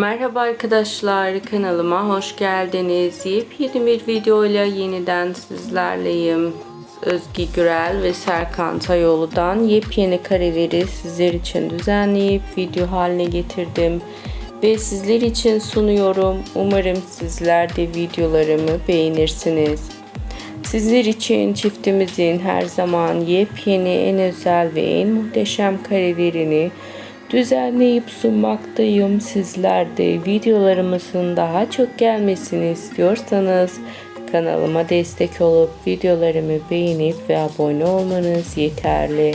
Merhaba arkadaşlar kanalıma hoş geldiniz. Yepyeni bir videoyla yeniden sizlerleyim. Özge Gürel ve Serkan Tayoğlu'dan yepyeni kareleri sizler için düzenleyip video haline getirdim ve sizler için sunuyorum. Umarım sizler de videolarımı beğenirsiniz. Sizler için çiftimizin her zaman yepyeni, en özel ve en muhteşem karelerini düzenleyip sunmaktayım. Sizler de videolarımızın daha çok gelmesini istiyorsanız kanalıma destek olup videolarımı beğenip ve abone olmanız yeterli.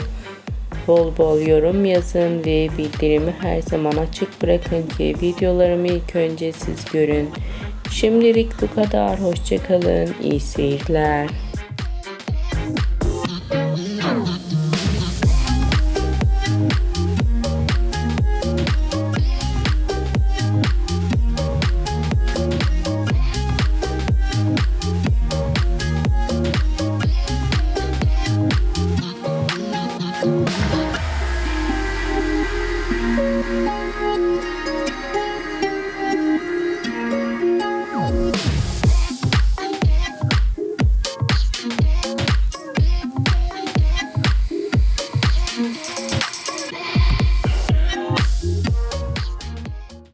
Bol bol yorum yazın ve bildirimi her zaman açık bırakın ki videolarımı ilk önce siz görün. Şimdilik bu kadar. Hoşçakalın. İyi seyirler.